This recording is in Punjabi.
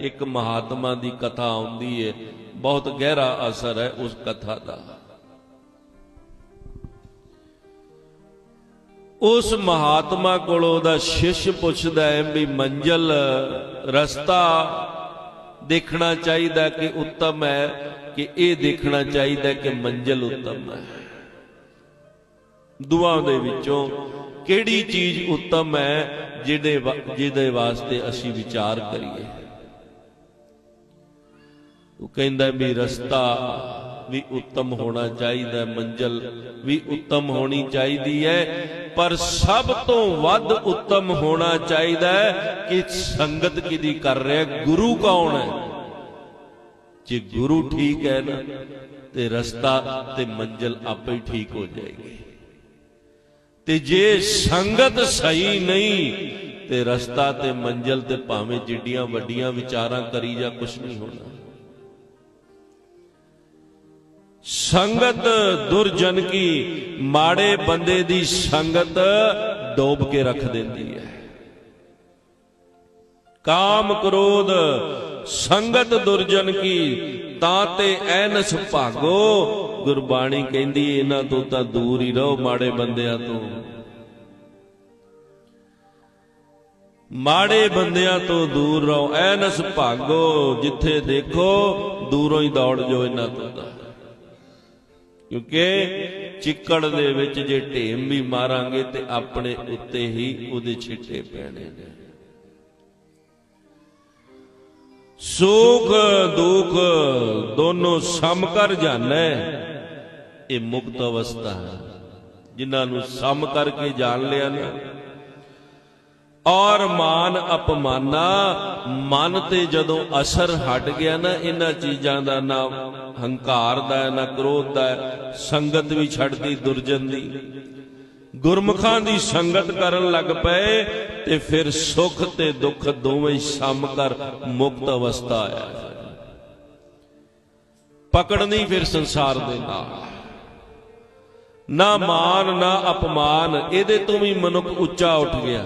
ਇੱਕ ਮਹਾਤਮਾ ਦੀ ਕਥਾ ਆਉਂਦੀ ਹੈ ਬਹੁਤ ਗਹਿਰਾ ਅਸਰ ਹੈ ਉਸ ਕਥਾ ਦਾ। ਉਸ ਮਹਾਤਮਾ ਕੋਲੋਂ ਉਹਦਾ ਸ਼ਿਸ਼ ਪੁੱਛਦਾ ਹੈ ਵੀ ਮੰਜ਼ਲ ਰਸਤਾ ਦੇਖਣਾ ਚਾਹੀਦਾ ਕਿ ਉੱਤਮ ਹੈ, ਕਿ ਇਹ ਦੇਖਣਾ ਚਾਹੀਦਾ ਕਿ ਮੰਜ਼ਲ ਉੱਤਮ ਹੈ। ਦੁਆ ਦੇ ਵਿੱਚੋਂ ਕਿਹੜੀ ਚੀਜ਼ ਉੱਤਮ ਹੈ, ਜਿਹਦੇ ਵਾ- ਜਿਹਦੇ ਵਾਸਤੇ ਅਸੀਂ ਵਿਚਾਰ ਕਰੀਏ। ਉਹ ਕਹਿੰਦਾ ਵੀ ਰਸਤਾ ਵੀ ਉੱਤਮ ਹੋਣਾ ਚਾਹੀਦਾ ਹੈ, ਮੰਜ਼ਲ ਵੀ ਉੱਤਮ ਹੋਣੀ ਚਾਹੀਦੀ ਹੈ ਪਰ ਸਭ ਤੋਂ ਵੱਧ ਉੱਤਮ ਹੋਣਾ ਚਾਹੀਦਾ ਕਿ ਸੰਗਤ ਕਿਹਦੀ ਕਰ ਰਿਹਾ ਗੁਰੂ ਕੌਣ ਹੈ? ਜੇ ਗੁਰੂ ਠੀਕ ਹੈ ਨਾ ਤੇ ਰਸਤਾ ਤੇ ਮੰਜ਼ਲ ਆਪੇ ਹੀ ਠੀਕ ਹੋ ਜਾਏਗੀ। ਤੇ ਜੇ ਸੰਗਤ ਸਹੀ ਨਹੀਂ ਤੇ ਰਸਤਾ ਤੇ ਮੰਜ਼ਲ ਤੇ ਭਾਵੇਂ ਜਿੱਡੀਆਂ ਵੱਡੀਆਂ ਵਿਚਾਰਾਂ ਕਰੀ ਜਾਂ ਕੁਛ ਨਹੀਂ ਹੋਣਾ। ਸੰਗਤ ਦੁਰਜਨ ਕੀ ਮਾੜੇ ਬੰਦੇ ਦੀ ਸੰਗਤ ਡੋਬ ਕੇ ਰੱਖ ਦਿੰਦੀ ਹੈ। ਕਾਮ ਕ੍ਰੋਧ ਸੰਗਤ ਦੁਰਜਨ ਕੀ ਤਾਂ ਤੇ ਐਨਸ ਭਾਗੋ, ਗੁਰਬਾਣੀ ਕਹਿੰਦੀ ਇਹਨਾਂ ਤੋਂ ਤਾਂ ਦੂਰ ਹੀ ਰਹੋ ਮਾੜੇ ਬੰਦਿਆਂ ਤੋਂ। ਮਾੜੇ ਬੰਦਿਆਂ ਤੋਂ ਦੂਰ ਰਹੋ, ਐਨਸ ਭਾਗੋ, ਜਿੱਥੇ ਦੇਖੋ ਦੂਰੋਂ ਹੀ ਦੌੜ ਜੋ ਇਹਨਾਂ ਤੋਂ ਤਾਂ। ਕਿਉਂਕਿ ਚਿੱਕੜ ਦੇ ਵਿੱਚ ਜੇ ਢੇਮ ਵੀ ਮਾਰਾਂਗੇ ਤੇ ਆਪਣੇ ਉੱਤੇ ਹੀ ਉਹਦੇ ਛਿੱਟੇ ਪੈਣੇ ਨੇ। ਸੁਖ, ਦੁਖ ਦੋਨੋਂ ਸਮ ਕਰ ਜਾਣੈ। ਇਹ ਮੁਕਤ ਅਵਸਥਾ ਹੈ। ਜਿਨ੍ਹਾਂ ਨੂੰ ਸਮ ਕਰਕੇ ਜਾਣ ਲਿਆ ਨਾ ਔਰ ਮਾਨ ਅਪਮਾਨਾ, ਮਨ ਤੇ ਜਦੋਂ ਅਸਰ ਹਟ ਗਿਆ ਨਾ, ਇਹਨਾਂ ਚੀਜ਼ਾਂ ਦਾ ਨਾ ਹੰਕਾਰ ਦਾ, ਨਾ ਕ੍ਰੋਧ ਦਾ, ਸੰਗਤ ਵੀ ਛੱਡਦੀ ਦੁਰਜਨ ਦੀ। ਗੁਰਮੁਖਾਂ ਦੀ ਸੰਗਤ ਕਰਨ ਲੱਗ ਪਏ ਤੇ ਫਿਰ ਸੁੱਖ ਤੇ ਦੁੱਖ ਦੋਵੇਂ ਹੀ ਸਮ ਕਰ ਮੁਕਤ ਅਵਸਥਾ ਆਇਆ। ਪਕੜਨੀ ਫਿਰ ਸੰਸਾਰ ਦੇ ਨਾਲ। ਨਾ ਮਾਨ, ਨਾ ਅਪਮਾਨ, ਇਹਦੇ ਤੋਂ ਵੀ ਮਨੁੱਖ ਉੱਚਾ ਉੱਠ ਗਿਆ।